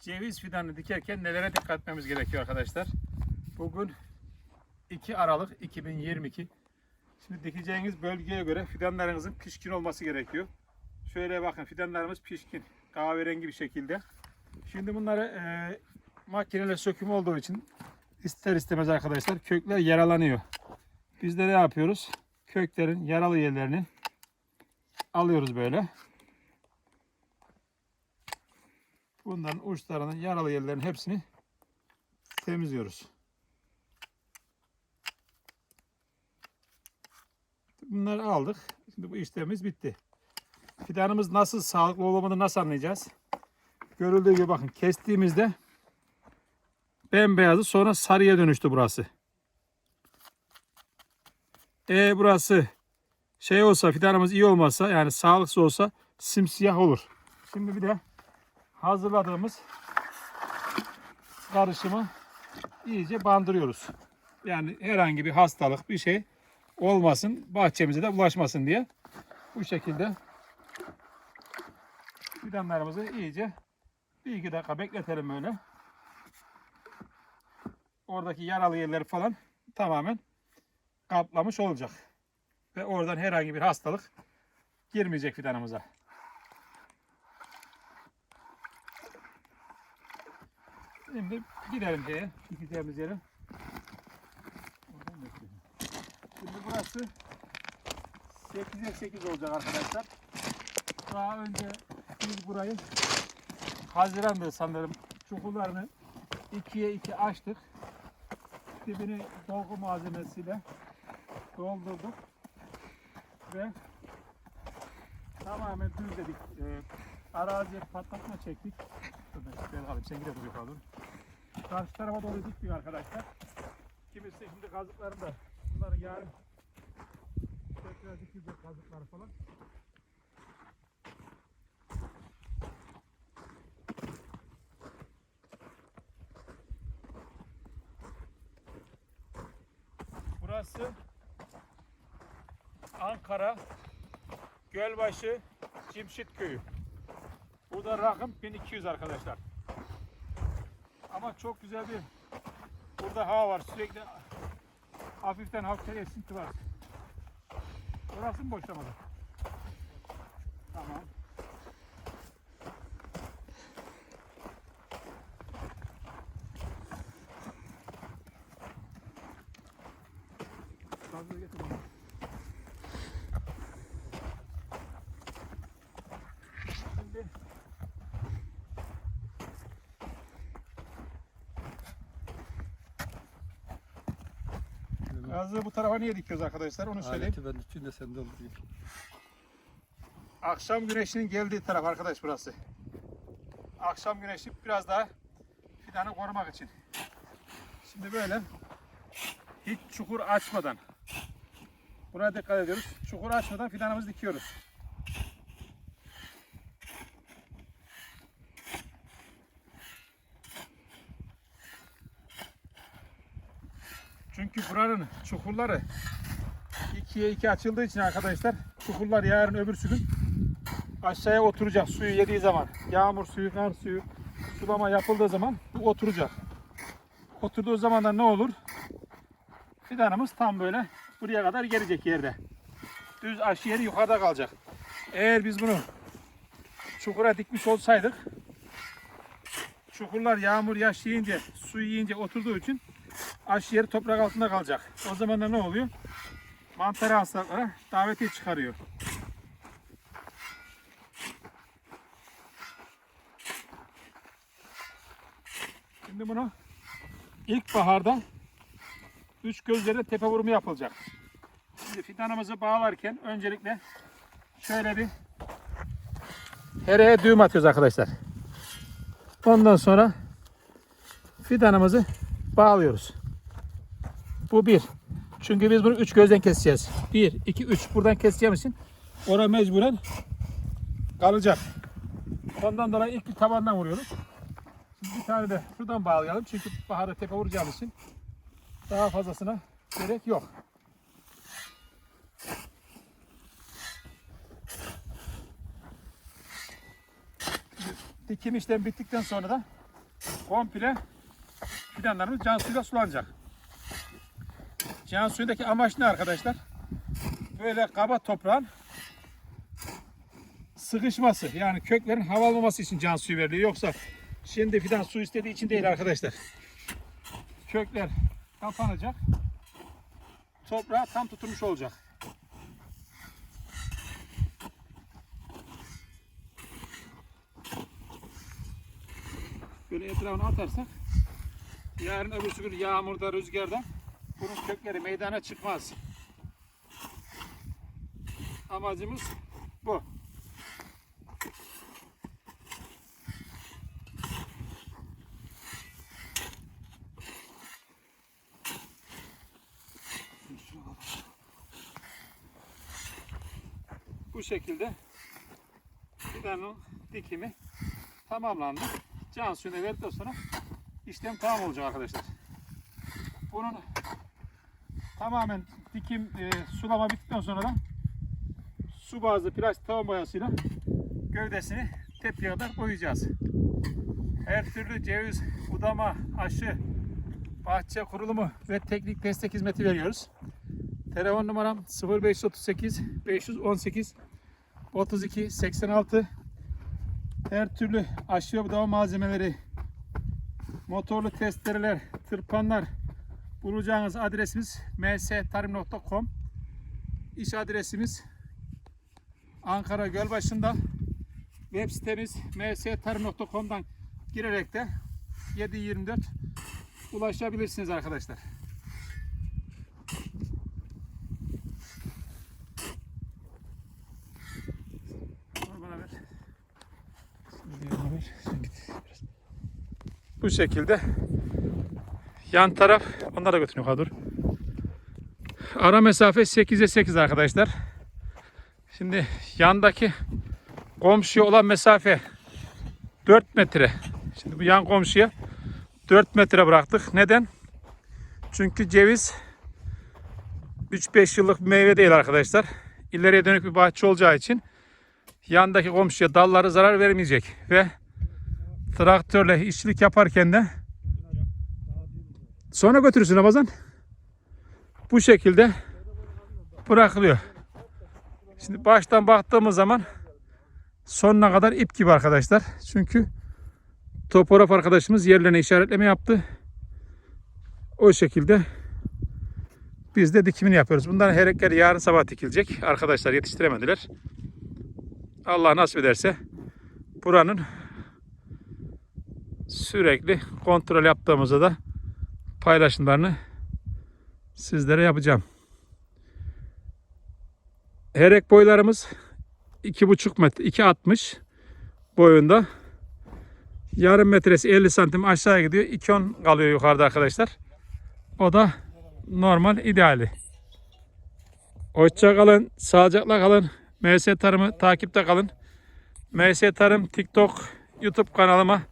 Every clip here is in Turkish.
ceviz fidanı dikerken nelere dikkat etmemiz gerekiyor arkadaşlar? Bugün 2 Aralık 2022. Şimdi dikeceğiniz bölgeye göre fidanlarınızın pişkin olması gerekiyor. Şöyle bakın fidanlarımız pişkin. Kahverengi bir şekilde. Şimdi bunları e, makineyle söküm olduğu için ister istemez arkadaşlar kökler yaralanıyor. Biz de ne yapıyoruz? Köklerin yaralı yerlerini alıyoruz böyle. Bunların uçlarının yaralı yerlerin hepsini temizliyoruz. Bunları aldık. Şimdi bu işlemimiz bitti. Fidanımız nasıl sağlıklı olmadığını nasıl anlayacağız? Görüldüğü gibi bakın kestiğimizde bembeyazı sonra sarıya dönüştü burası. E burası şey olsa fidanımız iyi olmazsa yani sağlıksız olsa simsiyah olur. Şimdi bir de hazırladığımız karışımı iyice bandırıyoruz. Yani herhangi bir hastalık bir şey olmasın bahçemize de bulaşmasın diye bu şekilde fidanlarımızı iyice bir iki dakika bekletelim öyle. Oradaki yaralı yerleri falan tamamen kaplamış olacak. Ve oradan herhangi bir hastalık girmeyecek fidanımıza. Şimdi gidelim şeye, gideceğimiz yere. Şimdi burası 8'e 8 olacak arkadaşlar. Daha önce biz burayı Haziran'da sanırım çukurlarını ikiye iki açtık. Dibini dolgu malzemesiyle doldurduk ve tamamen düzledik. Ee, araziye patlatma çektik. Ben alayım. Sen gide dur yukarı. Karşı tarafa doğru diktik arkadaşlar. Kimisi şimdi kazıkları da bunları yarın tekrar dikecek kazıkları falan. Burası Ankara Gölbaşı Cimşit Köyü. Burada rakım 1200 arkadaşlar. Ama çok güzel bir burada hava var. Sürekli hafiften hafiften esinti var. Burası mı boşlamadı? Tamam. Gazı bu tarafa niye dikiyoruz arkadaşlar onu söyleyeyim. Aleti ben içinde sen doldurayım. Akşam güneşinin geldiği taraf arkadaş burası. Akşam güneşi biraz daha fidanı korumak için. Şimdi böyle hiç çukur açmadan buna dikkat ediyoruz. Çukur açmadan fidanımızı dikiyoruz. Çünkü buranın çukurları ikiye iki açıldığı için arkadaşlar çukurlar yarın öbürsü gün aşağıya oturacak suyu yediği zaman yağmur suyu, kar suyu sulama yapıldığı zaman bu oturacak. Oturduğu zaman da ne olur? Fidanımız tam böyle buraya kadar gelecek yerde. Düz aşı yeri yukarıda kalacak. Eğer biz bunu çukura dikmiş olsaydık çukurlar yağmur yaş yiyince su yiyince oturduğu için aşı yeri toprak altında kalacak. O zaman da ne oluyor? Mantar hastalıklara davetiye çıkarıyor. Şimdi bunu ilkbaharda üç gözlere tepe vurumu yapılacak. Şimdi fidanımızı bağlarken öncelikle şöyle bir hereye düğüm atıyoruz arkadaşlar. Ondan sonra fidanımızı bağlıyoruz. Bu bir. Çünkü biz bunu üç gözden keseceğiz. Bir, iki, üç. Buradan keseceğimiz için oraya mecburen kalacak. Ondan dolayı ilk bir tabandan vuruyoruz. Şimdi bir tane de şuradan bağlayalım. Çünkü baharda tepe vuracağımız için daha fazlasına gerek yok. Dikim işlem bittikten sonra da komple fidanlarımız can suyuyla sulanacak. Can suyundaki amaç ne arkadaşlar? Böyle kaba toprağın sıkışması yani köklerin hava almaması için can suyu veriliyor. Yoksa şimdi fidan su istediği için değil arkadaşlar. Kökler kapanacak. Toprağı tam tutulmuş olacak. Böyle etrafına atarsak yarın öbürsü gün yağmurda, rüzgarda bunun kökleri meydana çıkmaz. Amacımız bu. Bu şekilde fidanın dikimi tamamlandı. Can suyunu verdikten sonra işlem tamam olacak arkadaşlar. Bunun tamamen dikim e, sulama bittikten sonra da su bazlı plastik tavan boyasıyla gövdesini tepkiye kadar boyayacağız. Her türlü ceviz, budama, aşı, bahçe kurulumu ve teknik destek hizmeti veriyoruz. Telefon numaram 0538 518 32 86 her türlü aşı ve budama malzemeleri, motorlu testereler, tırpanlar bulacağınız adresimiz mstarim.com İş adresimiz Ankara Gölbaşı'nda web sitemiz mstarim.com'dan girerek de 724 ulaşabilirsiniz arkadaşlar. Bu şekilde yan taraf onlara götürüyor Kadur. Ara mesafe 8'e 8 arkadaşlar. Şimdi yandaki komşuya olan mesafe 4 metre. Şimdi bu yan komşuya 4 metre bıraktık. Neden? Çünkü ceviz 3-5 yıllık bir meyve değil arkadaşlar. İleriye dönük bir bahçe olacağı için yandaki komşuya dalları zarar vermeyecek ve traktörle işçilik yaparken de sonra götürürsün Ramazan. Bu şekilde bırakılıyor. Şimdi baştan baktığımız zaman sonuna kadar ip gibi arkadaşlar. Çünkü topograf arkadaşımız yerlerine işaretleme yaptı. O şekilde biz de dikimini yapıyoruz. Bunların herekleri yarın sabah dikilecek. Arkadaşlar yetiştiremediler. Allah nasip ederse buranın sürekli kontrol yaptığımızda da paylaşımlarını sizlere yapacağım. Herek boylarımız 2,5 metre, 2,60 boyunda. Yarım metresi 50 santim aşağı gidiyor. 2,10 kalıyor yukarıda arkadaşlar. O da normal ideali. Hoşça kalın, sağlıcakla kalın. MS Tarım'ı takipte kalın. MS Tarım TikTok, YouTube kanalıma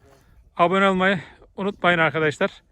abone olmayı unutmayın arkadaşlar.